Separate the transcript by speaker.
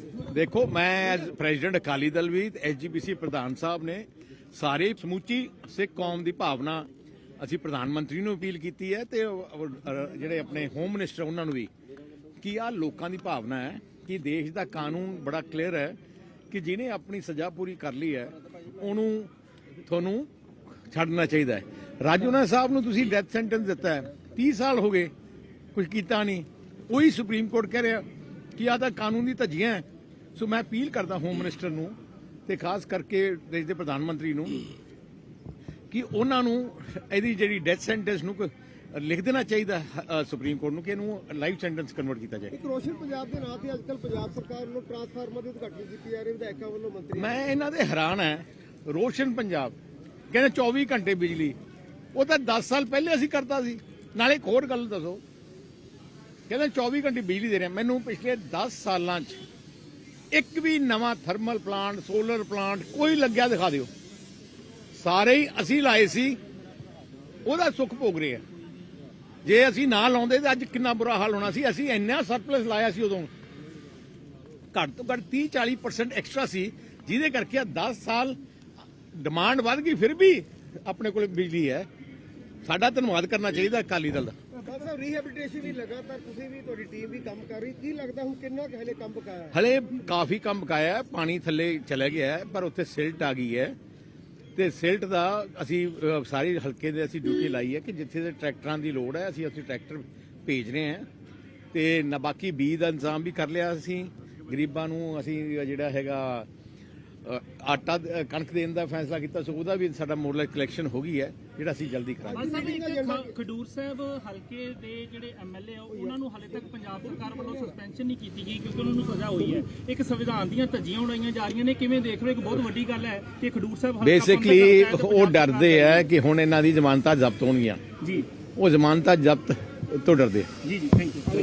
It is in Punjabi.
Speaker 1: ਦੇਖੋ, ਮੈਂ ਐਜ਼ ਪ੍ਰੈਜ਼ੀਡੈਂਟ ਅਕਾਲੀ ਦਲ ਵੀ ਐਸਜੀਪੀਸੀ ਪ੍ਰਧਾਨ ਸਾਹਿਬ ਨੇ ਸਾਰੇ ਸਮੁੱਚੀ ਸਿੱਖ ਕੌਮ ਦੀ ਭਾਵਨਾ ਅਸੀਂ ਪ੍ਰਧਾਨ ਮੰਤਰੀ ਨੂੰ ਅਪੀਲ ਕੀਤੀ ਹੈ ਤੇ ਜਿਹੜੇ ਆਪਣੇ ਹੋਮ ਮਿਨਿਸਟਰ ਉਹਨਾਂ ਨੂੰ ਵੀ ਕਿ ਆ ਲੋਕਾਂ ਦੀ ਭਾਵਨਾ ਹੈ ਕਿ ਦੇਸ਼ ਦਾ ਕਾਨੂੰਨ ਬੜਾ ਕਲੀਅਰ ਹੈ ਕਿ ਜਿਹਨੇ ਆਪਣੀ ਸਜ਼ਾ ਪੂਰੀ ਕਰ ਲਈ ਹੈ, ਉਹਨੂੰ ਤੁਹਾਨੂੰ ਛੱਡਣਾ ਚਾਹੀਦਾ ਹੈ। ਰਾਜੂਨਾ ਸਾਹਿਬ ਨੂੰ ਤੁਸੀਂ ਡੈਥ ਸੈਂਟੈਂਸ ਦਿੱਤਾ ਹੈ। 30 ਸਾਲ ਹੋ ਗਏ ਕੁਝ ਕੀਤਾ ਨਹੀਂ। ਉਹੀ ਸੁਪਰੀਮ ਕੋਰਟ ਕਹਿ ਰਿਹਾ ਕਿ ਆਹ ਤਾਂ ਕਾਨੂੰਨੀ ਧੱਜੀਆਂ ਹੈ। ਸੋ ਮੈਂ ਅਪੀਲ ਕਰਦਾ ਹੋਮ ਮਿਨਿਸਟਰ ਨੂੰ ਤੇ ਖਾਸ ਕਰਕੇ ਦੇਸ਼ ਦੇ ਪ੍ਰਧਾਨ ਮੰਤਰੀ ਨੂੰ ਕਿ ਉਹਨਾਂ ਨੂੰ ਇਹਦੀ ਜਿਹੜੀ ਡੈਥ ਸੈਂਟੈਂਸ ਨੂੰ ਲਿਖ ਦੇਣਾ ਚਾਹੀਦਾ ਸੁਪਰੀਮ ਕੋਰਟ ਨੂੰ ਕਿ ਇਹਨੂੰ ਲਾਈਫ ਸੈਂਟੈਂਸ ਕਨਵਰਟ ਕੀਤਾ ਜਾਏ।
Speaker 2: ਇੱਕ ਰੋਸ਼ਨ ਪੰਜਾਬ ਦੇ ਨਾਂ ਤੇ ਅੱਜ ਕੱਲ੍ਹ ਪੰਜਾਬ ਸਰਕਾਰ ਵੱਲੋਂ ਟਰਾਂਸਫਾਰਮਰ ਦੀ ਉਦਘਾਟਨ ਕੀਤੀ ਜਾ ਰਹੀ ਵਿਧਾਇਕਾਂ ਵੱਲੋਂ ਮੰਤਰੀ
Speaker 1: ਮੈਂ ਇਹਨਾਂ ਦੇ ਹੈਰਾਨ ਹੈ। ਰੋਸ਼ਨ ਪੰਜਾਬ ਕਹਿੰਦੇ 24 ਘੰਟੇ ਬਿਜਲੀ। ਉਹ ਤਾਂ 10 ਸਾਲ ਪਹਿਲੇ ਅਸੀਂ ਕਰਦਾ ਸੀ। ਨਾਲੇ ਇੱਕ ਹੋਰ ਗੱਲ ਦੱਸੋ ਕਹਿੰਦਾ 24 ਘੰਟੇ ਬਿਜਲੀ ਦੇ ਰਿਹਾ। ਮੈਨੂੰ ਪਿਛਲੇ 10 ਸਾਲਾਂ 'ਚ ਇੱਕ ਵੀ ਨਵਾਂ ਥਰਮਲ ਪਲਾਂਟ ਸੋਲਰ ਪਲਾਂਟ ਕੋਈ ਲੱਗਿਆ ਦਿਖਾ ਦਿਓ। ਸਾਰੇ ਹੀ ਅਸੀਂ ਲਾਏ ਸੀ, ਉਹਦਾ ਸੁੱਖ ਭੋਗ ਰਹੇ ਆ। ਜੇ ਅਸੀਂ ਨਾ ਲਾਉਂਦੇ ਤਾਂ ਅੱਜ ਕਿੰਨਾ ਬੁਰਾ ਹਾਲ ਹੋਣਾ ਸੀ। ਅਸੀਂ ਇੰਨਾ ਸਰਪਲਸ ਲਾਇਆ ਸੀ ਉਦੋਂ। ਘੱਟ ਤੋਂ ਘੱਟ 30 40% ਐਕਸਟਰਾ ਸੀ, ਜਿਹਦੇ ਕਰਕੇ ਆ 10 ਸਾਲ ਡਿਮਾਂਡ ਵੱਧ ਗਈ, ਫਿਰ ਵੀ ਆਪਣੇ ਕੋਲ ਬਿਜਲੀ ਹੈ। ਸਾਡਾ ਧੰਨਵਾਦ ਕਰਨਾ ਚਾਹੀਦਾ ਅਕਾਲੀ ਦਲ ਦਾ।
Speaker 2: ਰੀਹੈਬਿਲਿਟੇਸ਼ਨ ਵੀ ਲਗਾਤਾਰ ਤੁਸੀਂ ਵੀ ਤੁਹਾਡੀ ਟੀਮ ਵੀ ਕੰਮ ਕਰ ਰਹੀ। ਕੀ ਲੱਗਦਾ ਹੁਣ ਕਿੰਨਾ ਕੁ ਹਲੇ ਕੰਮ ਬਕਾਇਆ ਹੈ?
Speaker 1: ਹਲੇ ਕਾਫੀ ਕੰਮ ਬਕਾਇਆ ਹੈ। ਪਾਣੀ ਥੱਲੇ ਚਲਾ ਗਿਆ ਹੈ ਪਰ ਉੱਥੇ ਸਿਲਟ ਆ ਗਈ ਹੈ। ਤੇ ਸਿਲਟ ਦਾ ਅਸੀਂ ਅ, ਸਾਰੀ ਹਲਕੇ ਦੇ ਅਸੀਂ ਡਿਊਟੀ ਲਾਈ ਹੈ ਕਿ ਜਿੱਥੇ ਦੇ ਟਰੈਕਟਰਾਂ ਦੀ ਲੋੜ ਹੈ ਅਸੀਂ ਉੱਥੇ ਟਰੈਕਟਰ ਭੇਜ ਰਹੇ ਹਾਂ। ਤੇ ਨਾ ਬਾਕੀ ਬੀਜ ਦਾ ਇੰਤਜ਼ਾਮ ਵੀ ਕਰ ਲਿਆ ਅਸੀਂ। ਗਰੀਬਾਂ ਨੂੰ ਅਸੀਂ ਜਿਹੜਾ ਹੈਗਾ ਆਟਾ ਕਣਕ ਦੇਣ ਦਾ ਫੈਸਲਾ ਕੀਤਾ ਸੋ ਉਹਦਾ ਵੀ ਸਾਡਾ ਮੋਡਲ ਕਲੈਕਸ਼ਨ ਹੋ ਗਈ ਹੈ ਜਿਹੜਾ ਅਸੀਂ ਜਲਦੀ ਕਰਾਂਗੇ।
Speaker 3: ਖਡੂਰ ਸਾਹਿਬ ਹਲਕੇ ਦੇ ਜਿਹੜੇ ਐਮਐਲਏ ਆ ਉਹਨਾਂ ਨੂੰ ਹਾਲੇ ਤੱਕ ਪੰਜਾਬ ਸਰਕਾਰ ਵੱਲੋਂ ਸਸਪੈਂਸ਼ਨ ਨਹੀਂ ਕੀਤੀ ਗਈ ਕਿਉਂਕਿ ਉਹਨਾਂ ਨੂੰ ਸਜ਼ਾ ਹੋਈ ਹੈ। ਇੱਕ ਸੰਵਿਧਾਨ ਦੀਆਂ ਧੱਜੀਆਂ ਉਡਾਈਆਂ ਜਾ ਰਹੀਆਂ ਨੇ ਕਿਵੇਂ ਦੇਖ ਰਹੇ ਹੋ? ਇੱਕ ਬਹੁਤ ਵੱਡੀ ਗੱਲ ਹੈ ਕਿ ਖਡੂਰ ਸਾਹਿਬ ਹਲਕਾ
Speaker 1: ਬੇਸਿਕਲੀ ਉਹ ਡਰਦੇ ਆ ਕਿ ਹੁਣ ਇਹਨਾਂ ਦੀ ਜ਼ਮਾਨਤਾਂ ਜ਼ਬਤ ਹੋਣਗੀਆਂ।
Speaker 3: ਜੀ।
Speaker 1: ਉਹ ਜ਼ਮਾਨਤਾਂ ਜ਼ਬਤ ਤੋਂ ਡਰਦੇ ਆ।
Speaker 3: ਜੀ ਜੀ ਥੈਂਕ ਯੂ